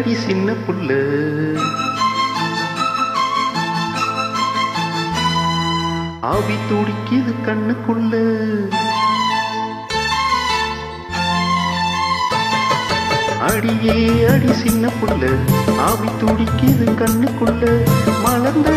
அடி சின்ன புள்ள ஆவி துடிக்குது கண்ணுக்குள்ள. அடியே அடி சின்ன புள்ள ஆவி துடிக்குது கண்ணுக்குள்ள. மலர்ந்த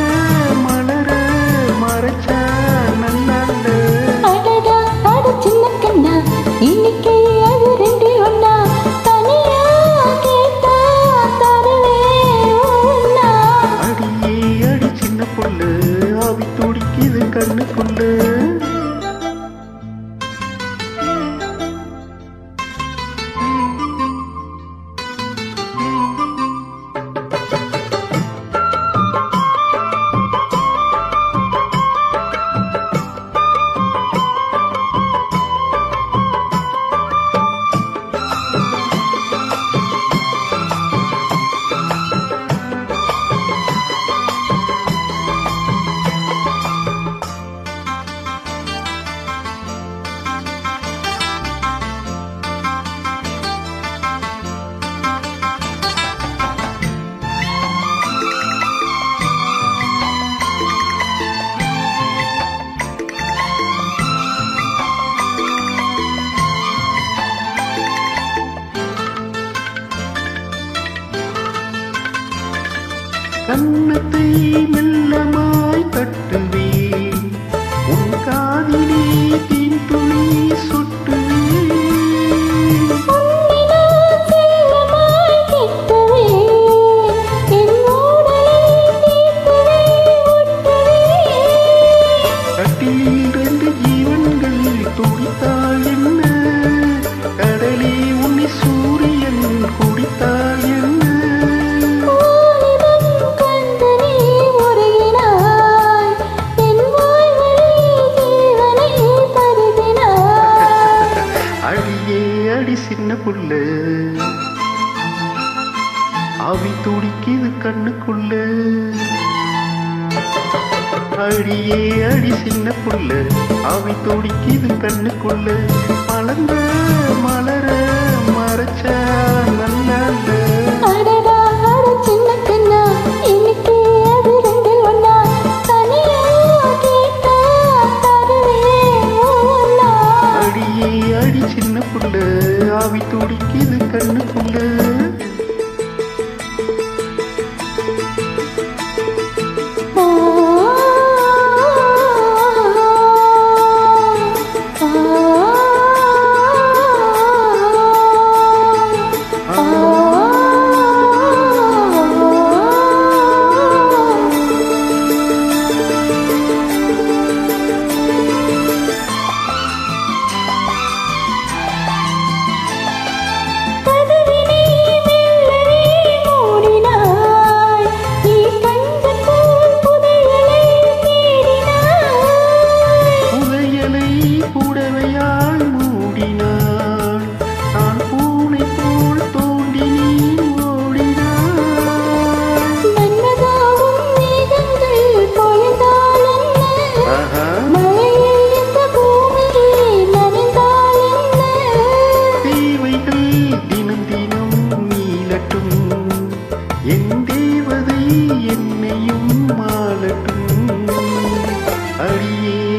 அடி சின்ன புள்ள அவி துடிக்குது கண்ணுக்குள்ள. அடியே அடி சின்ன புல்ல. அவி துடிக்குது கண்ணுக்குள்ள. மலர்ந்த மலர மறைச்ச நல்ல Kid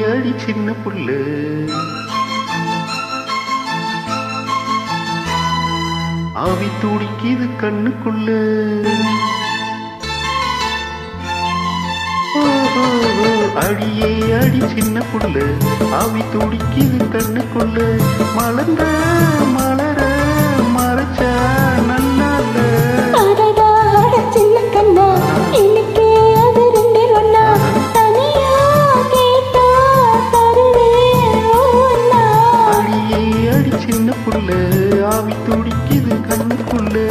அடி சின்ன புல்லு. ஆவி துடிக்கிது கண்ணுக்குள்ள. அடியே அடி சின்ன புல்லு. ஆவி துடிக்கிது கண்ணுக்குள்ள. மலர்ந்த மலர மறைச்சா. கொண்டு